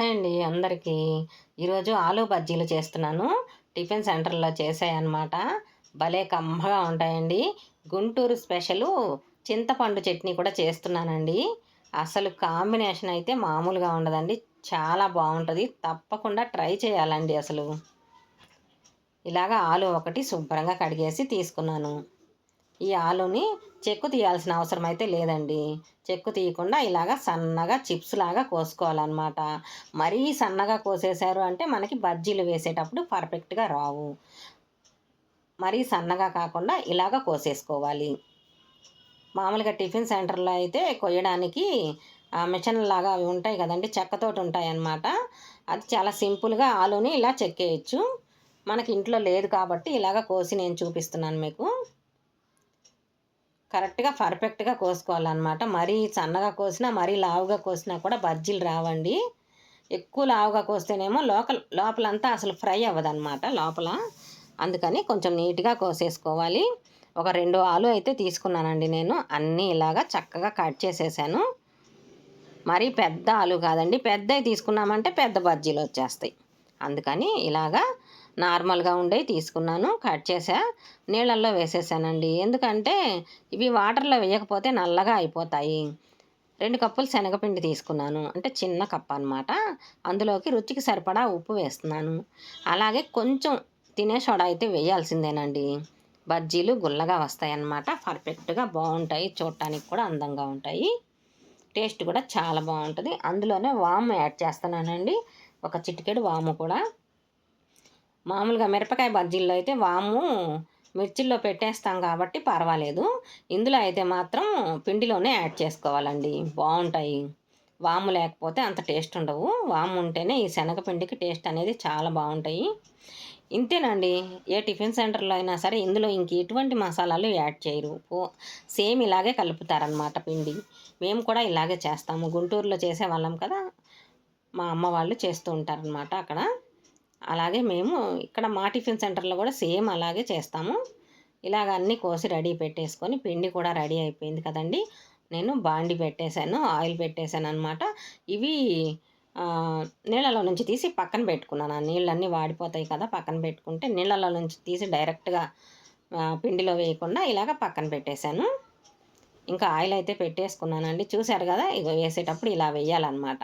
Hi అండి అందరికీ. ఈరోజు ఆలు బజ్జీలు చేస్తున్నాను. టిఫిన్ సెంటర్లో చేసాయన్నమాట భలే కమ్మగా ఉంటాయండి. గుంటూరు స్పెషలు చింతపండు చట్నీ కూడా చేస్తున్నానండి. అసలు కాంబినేషన్ అయితే మామూలుగా ఉండదండి. చాలా బాగుంటుంది. తప్పకుండా ట్రై చేయాలండి అసలు. ఇలాగ ఆలు ఒకటి శుభ్రంగా కడిగేసి తీసుకున్నాను. ఈ ఆలుని చెక్కు తీయాల్సిన అవసరం అయితే లేదండి. చెక్కు తీయకుండా ఇలాగ సన్నగా చిప్స్ లాగా కోసుకోవాలన్నమాట. మరీ సన్నగా కోసేశారు అంటే మనకి బజ్జీలు వేసేటప్పుడు పర్ఫెక్ట్గా రావు. మరీ సన్నగా కాకుండా ఇలాగ కోసేసుకోవాలి. మామూలుగా టిఫిన్ సెంటర్లో అయితే కొయ్యడానికి మిషన్ లాగా అవి ఉంటాయి కదండి చెక్కతోటి ఉంటాయి అన్నమాట అది చాలా సింపుల్గా ఆలుని ఇలా చెక్కేయచ్చు. మనకి ఇంట్లో లేదు కాబట్టి ఇలాగ కోసి నేను చూపిస్తున్నాను మీకు. కరెక్ట్గా పర్ఫెక్ట్గా కోసుకోవాలన్నమాట. మరీ సన్నగా కోసినా మరీ లావుగా కోసినా కూడా బజ్జీలు రావండి. ఎక్కువ లావుగా కోస్తేనేమో లోకల్ లోపలంతా అసలు ఫ్రై అవ్వదన్నమాట లోపల. అందుకని కొంచెం నీట్గా కోసేసుకోవాలి. ఒక రెండు ఆలు అయితే తీసుకున్నానండి నేను. అన్నీ ఇలాగా చక్కగా కట్ చేసేసాను. మరీ పెద్ద ఆలు కాదండి. పెద్దవి తీసుకున్నామంటే పెద్ద బజ్జీలు వచ్చేస్తాయి. అందుకని ఇలాగా నార్మల్గా ఉండేవి తీసుకున్నాను. కట్ చేసా. నీళ్ళల్లో వేసేసానండి. ఎందుకంటే ఇవి వాటర్లో వేయకపోతే నల్లగా అయిపోతాయి. రెండు కప్పులు శనగపిండి తీసుకున్నాను. అంటే చిన్న కప్ అనమాట అందులోకి రుచికి సరిపడా ఉప్పు వేస్తున్నాను. అలాగే కొంచెం తినే సోడా అయితే వేయాల్సిందేనండి. బజ్జీలు గుల్లగా వస్తాయన్నమాట. పర్ఫెక్ట్గా బాగుంటాయి. చూడటానికి కూడా అందంగా ఉంటాయి. టేస్ట్ కూడా చాలా బాగుంటుంది. అందులోనే వాము యాడ్ చేస్తున్నానండి. ఒక చిటికెడు వాము కూడా. మామూలుగా మిరపకాయ బజ్జీల్లో అయితే వాము మిర్చిల్లో పెట్టేస్తాం కాబట్టి పర్వాలేదు. ఇందులో అయితే మాత్రం పిండిలోనే యాడ్ చేసుకోవాలండి. బాగుంటాయి. వాము లేకపోతే అంత టేస్ట్ ఉండవు. వాము ఉంటేనే ఈ శనగపిండికి టేస్ట్ అనేది చాలా బాగుంటాయి. ఇంతేనండి. ఏ టిఫిన్ సెంటర్లో అయినా సరే ఇందులో ఇంక ఎటువంటి మసాలాలు యాడ్ చేయరు. సేమ్ ఇలాగే కలుపుతారనమాట పిండి. మేము కూడా ఇలాగే చేస్తాము. గుంటూరులో చేసే వాళ్ళం కదా మా అమ్మ వాళ్ళు చేస్తూ ఉంటారనమాట అక్కడ. అలాగే మేము ఇక్కడ మా టిఫిన్ సెంటర్లో కూడా సేమ్ అలాగే చేస్తాము. ఇలాగ అన్నీ కోసి రెడీ పెట్టేసుకొని పిండి కూడా రెడీ అయిపోయింది కదండి. నేను బాండి పెట్టేశాను ఆయిల్ పెట్టేశాను అనమాట ఇవి నీళ్ళలో నుంచి తీసి పక్కన పెట్టుకున్నాను. ఆ నీళ్ళన్నీ వాడిపోతాయి కదా పక్కన పెట్టుకుంటే నీళ్ళలో నుంచి తీసి డైరెక్ట్గా పిండిలో వేయకుండా ఇలాగ పక్కన పెట్టేశాను. ఇంకా ఆయిల్ అయితే పెట్టేసుకున్నానండి. చూశారు కదా ఇక వేసేటప్పుడు ఇలా వేయాలన్నమాట.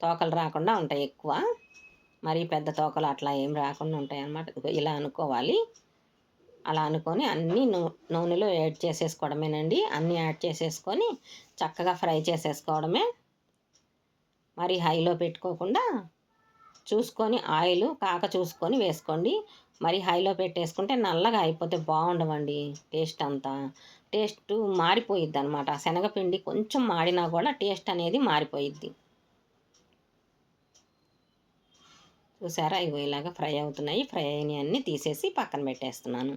తోకలు రాకుండా ఉంటాయి ఎక్కువ. మరీ పెద్ద తోకలు అట్లా ఏం రాకుండా ఉంటాయి అన్నమాట ఇలా అనుకోవాలి. అలా అనుకొని అన్నీ నూ నూనెలో యాడ్ చేసేసుకోవడమేనండి. అన్నీ యాడ్ చేసేసుకొని చక్కగా ఫ్రై చేసేసుకోవడమే. మరి హైలో పెట్టుకోకుండా చూసుకొని ఆయిల్ కాక చూసుకొని వేసుకోండి. మరి హైలో పెట్టేసుకుంటే నల్లగా అయిపోతే బాగుండవండి టేస్ట్ అంతా. టేస్ట్ మారిపోయిద్ది అనమాట శనగపిండి కొంచెం మాడినా కూడా టేస్ట్ అనేది మారిపోయిద్ది. చూసారా? ఇవి ఇలాగా ఫ్రై అవుతున్నాయి. ఫ్రై అయినవి అన్నీ తీసేసి పక్కన పెట్టేస్తున్నాను.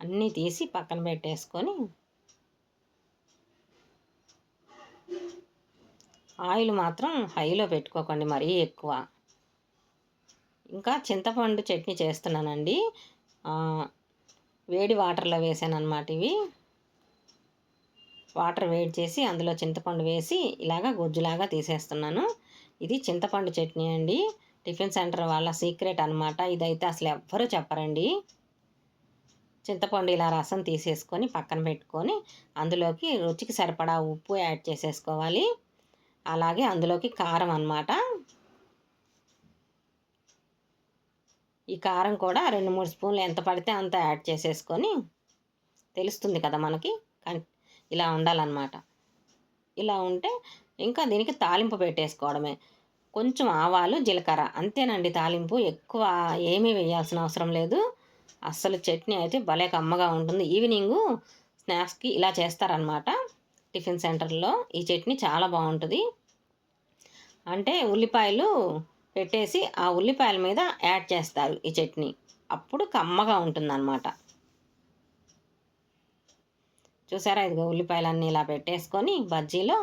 అన్నీ తీసి పక్కన పెట్టేసుకొని ఆయిల్ మాత్రం హైలో పెట్టుకోకండి మరీ ఎక్కువ. ఇంకా చింతపండు చట్నీ చేస్తున్నానండి. వేడి వాటర్లో వేసాను అనమాట ఇవి. వాటర్ వేడి చేసి అందులో చింతపండు వేసి ఇలాగా గుజ్జులాగా తీసేస్తున్నాను. ఇది చింతపండు చట్నీ అండి. టిఫిన్ సెంటర్ వాళ్ళ సీక్రెట్ అనమాట ఇదైతే అసలు ఎవ్వరూ చెప్పరండి. చింతపండు ఇలా రసం తీసేసుకొని పక్కన పెట్టుకొని అందులోకి రుచికి సరిపడా ఉప్పు యాడ్ చేసేసుకోవాలి. అలాగే అందులోకి కారం అనమాట ఈ కారం కూడా రెండు మూడు స్పూన్లు ఎంత పడితే అంత యాడ్ చేసేసుకొని తెలుస్తుంది కదా మనకి. ఇలా ఉండాలన్నమాట. ఇలా ఉంటే ఇంకా దీనికి తాలింపు పెట్టేసుకోవడమే. కొంచెం ఆవాలు జీలకర్ర. అంతేనండి తాలింపు. ఎక్కువ ఏమీ వేయాల్సిన అవసరం లేదు. అస్సలు చట్నీ అయితే భలే కమ్మగా ఉంటుంది. ఈవినింగు స్నాక్స్కి ఇలా చేస్తారనమాట టిఫిన్ సెంటర్లో ఈ చట్నీ చాలా బాగుంటుంది. అంటే ఉల్లిపాయలు పెట్టేసి ఆ ఉల్లిపాయల మీద యాడ్ చేస్తారు ఈ చట్నీ. అప్పుడు కమ్మగా ఉంటుందన్నమాట. చూసారా? ఇదిగో ఉల్లిపాయలన్నీ ఇలా పెట్టేసుకొని బజ్జీలో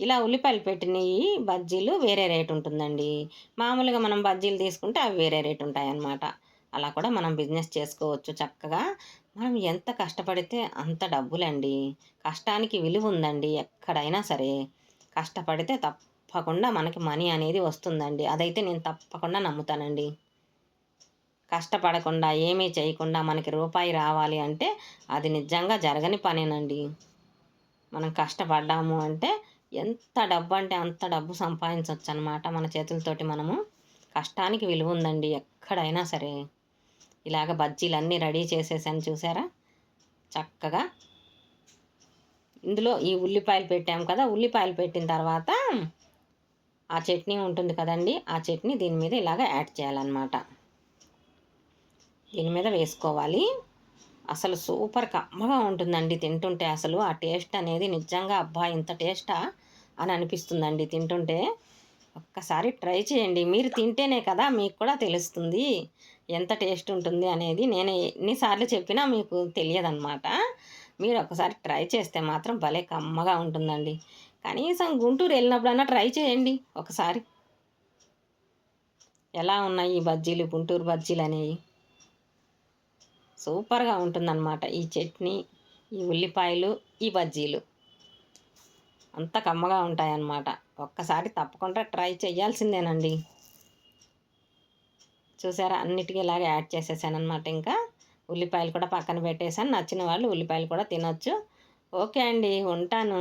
ఇలా ఉల్లిపాయలు పెట్టినవి బజ్జీలు వేరే రేటు ఉంటుందండి. మామూలుగా మనం బజ్జీలు తీసుకుంటే అవి వేరే రేటు ఉంటాయి అన్నమాట అలా కూడా మనం బిజినెస్ చేసుకోవచ్చు చక్కగా. మనం ఎంత కష్టపడితే అంత డబ్బులండి. కష్టానికి విలువ ఉందండి ఎక్కడైనా సరే. కష్టపడితే తప్పకుండా మనకి మనీ అనేది వస్తుందండి. అదైతే నేను తప్పకుండా నమ్ముతానండి. కష్టపడకుండా ఏమీ చేయకుండా మనకి రూపాయి రావాలి అంటే అది నిజంగా జరగని పనేనండి. మనం కష్టపడ్డాము అంటే ఎంత డబ్బు అంటే అంత డబ్బు సంపాదించవచ్చు అనమాట మన చేతులతోటి మనము. కష్టానికి విలువ ఉందండి ఎక్కడైనా సరే. ఇలాగ బజ్జీలు అన్నీ రెడీ చేసేసాను చూసారా? చక్కగా. ఇందులో ఈ ఉల్లిపాయలు పెట్టాము కదా ఉల్లిపాయలు పెట్టిన తర్వాత ఆ చట్నీ ఉంటుంది కదండి ఆ చట్నీ దీని మీద ఇలాగ యాడ్ చేయాలన్నమాట. దీని మీద వేసుకోవాలి. అసలు సూపర్ కమ్మగా ఉంటుందండి తింటుంటే. అసలు ఆ టేస్ట్ అనేది నిజంగా అబ్బా ఇంత టేస్టా అని అనిపిస్తుందండి తింటుంటే. ఒక్కసారి ట్రై చేయండి. మీరు తింటేనే కదా మీకు కూడా తెలుస్తుంది ఎంత టేస్ట్ ఉంటుంది అనేది. నేను ఎన్నిసార్లు చెప్పినా మీకు తెలియదన్నమాట. మీరు ఒకసారి ట్రై చేస్తే మాత్రం భలే కమ్మగా ఉంటుందండి. కనీసం గుంటూరు వెళ్ళినప్పుడైనా ట్రై చేయండి ఒకసారి. ఎలా ఉన్నాయి ఈ బజ్జీలు గుంటూరు బజ్జీలు అనేవి? సూపర్గా ఉంటుందన్నమాట. ఈ చట్నీ ఈ ఉల్లిపాయలు ఈ బజ్జీలు. అంత కమ్మగా ఉంటాయన్నమాట. ఒక్కసారి తప్పకుండా ట్రై చేయాల్సిందేనండి చూసారా? అన్నిటికీ ఇలాగే యాడ్ చేసేసానమాట ఇంకా. ఉల్లిపాయలు కూడా పక్కన పెట్టేశాను. నచ్చిన వాళ్ళు ఉల్లిపాయలు కూడా తినొచ్చు. ఓకే అండి ఉంటాను.